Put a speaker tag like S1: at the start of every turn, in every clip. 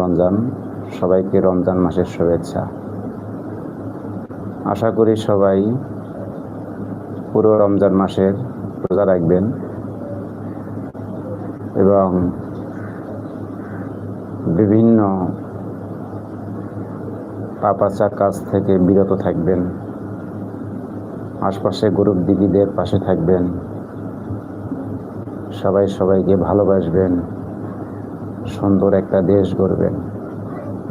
S1: রমজান, সবাইকে রমজান মাসের শুভেচ্ছা। আশা করি সবাই পুরো রমজান মাসের রোজা রাখবেন এবং বিভিন্ন পাপাচার কাজ থেকে বিরত থাকবেন। আশপাশে গরিব দিদিদের পাশে থাকবেন। সবাই সবাইকে ভালোবাসবেন। সুন্দর একটা দেশ গড়বেন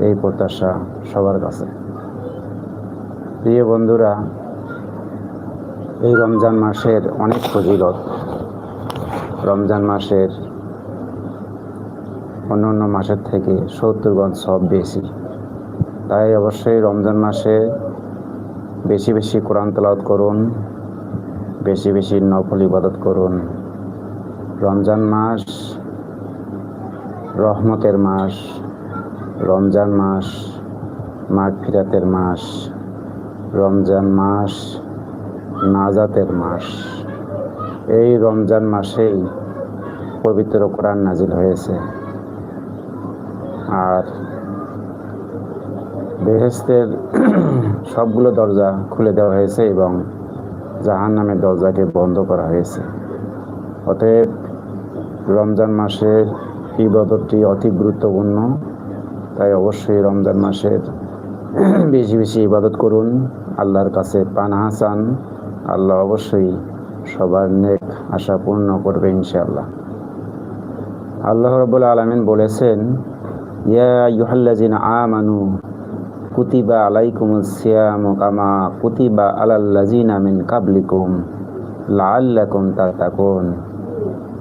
S1: এই প্রত্যাশা সবার কাছে। প্রিয় বন্ধুরা, এই রমজান মাসের অনেক ফজিলত। রমজান মাসের অন্য অন্য মাসের থেকে সত্তর গুণ সব বেশি। তাই অবশ্যই রমজান মাসে বেশি বেশি কোরআন তেলাওয়াত করুন, বেশি বেশি নফল ইবাদত করুন। রমজান মাস রহমতের মাস, রমজান মাস, মাঘ ফিরাতের মাস, রমজান মাস, নাজাতের মাস। এই রমজান মাসেই পবিত্র কোরআন নাজিল হয়েছে। আর বেহেস্তের সবগুলো দরজা খুলে দেওয়া হয়েছে এবং জাহান নামের দরজাকে বন্ধ করা হয়েছে। অতএব রমজান মাসের ইবাদতটি অতি গুরুত্বপূর্ণ। তাই অবশ্যই রমজান মাসের বেশি বেশি ইবাদত করুন। আল্লাহর কাছে পানাহা চান আল্লাহ অবশ্যই সবার নেক আশা পূর্ণ করবে ইনশাআল্লাহ। আল্লাহ রবুল্লা আলমিন বলেছেন, ইয়া আমানু কুতিবা আলাইকুম সিয়াম কামা কুতিবা আলাল্লাজিনা মিন কাবলিকুম লাআল্লাকুম তাতাকুন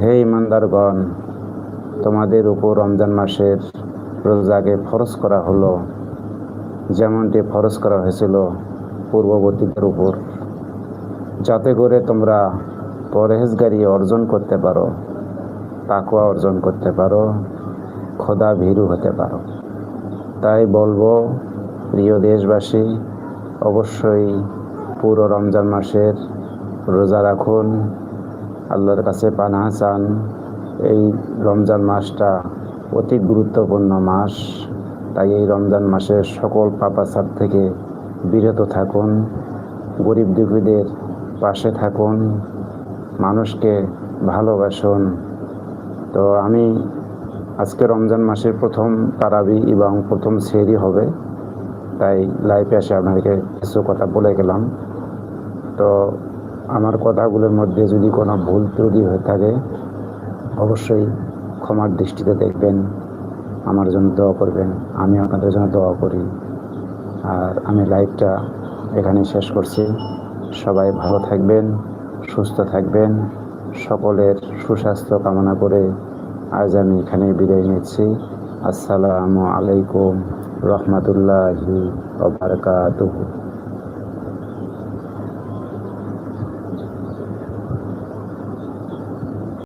S1: হে ইমানদারগণ তোমাদের উপর রমজান মাসের রোজাকে ফরজ করা হলো, যেমনটি ফরজ করা হয়েছিল পূর্ববর্তীদের উপর। যাতে করে তোমরা পরহেজগারি অর্জন করতে পারো তাকুয়া অর্জন করতে পারো, খোদা ভীরু হতে পারো। তাই বলব, প্রিয় দেশবাসী, অবশ্যই পুরো রমজান মাসের রোজা রাখুন। আল্লাহর কাছে পানাহা চান। এই রমজান মাসটা অতি গুরুত্বপূর্ণ মাস। তাই এই রমজান মাসের সকল পাপাচার থেকে বিরত থাকুন, গরিব দুঃখীদের পাশে থাকুন, মানুষকে ভালোবাসুন। তো আমি আজকে রমজান মাসের প্রথম তারাবি এবং প্রথম সেরি হবে, তাই লাইফে এসে আপনাদেরকে কিছু কথা বলে গেলাম। তো আমার কথাগুলোর মধ্যে যদি কোনো ভুল ত্রুটি হয়ে থাকে অবশ্যই ক্ষমার দৃষ্টিতে দেখবেন, আমার জন্য দোয়া করবেন আমি আপনাদের জন্য দোয়া করি। আর আমি লাইভটা এখানে শেষ করছি। সবাই ভালো থাকবেন, সুস্থ থাকবেন, সকলের সুস্বাস্থ্য কামনা করে আজ আমি এখানে বিদায় নিচ্ছি। আসসালামু আলাইকুম, রহমতুল্লাহি বারকাতুহু।